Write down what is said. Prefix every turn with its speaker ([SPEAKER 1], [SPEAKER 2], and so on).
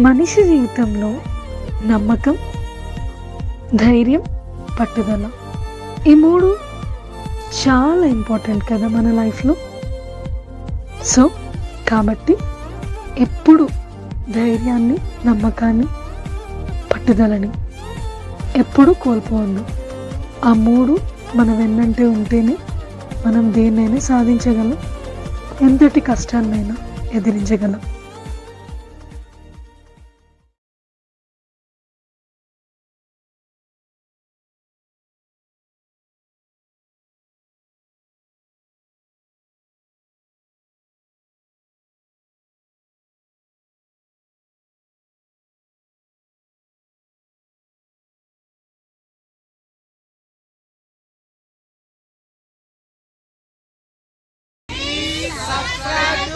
[SPEAKER 1] మనిషి జీవితంలో నమ్మకం ధైర్యం పట్టుదల ఈ మూడు చాలా ఇంపార్టెంట్ కదా మన లైఫ్లో సో కాబట్టి ఎప్పుడు ధైర్యాన్ని నమ్మకాన్ని పట్టుదలని ఎప్పుడూ కోల్పోవద్దు. ఆ మూడు మన వెన్నంటే ఉంటేనే మనం దేన్నైనా సాధించగలం. ఎంతటి కష్టాన్నైనా ఎదిరించగలం. Sagrado.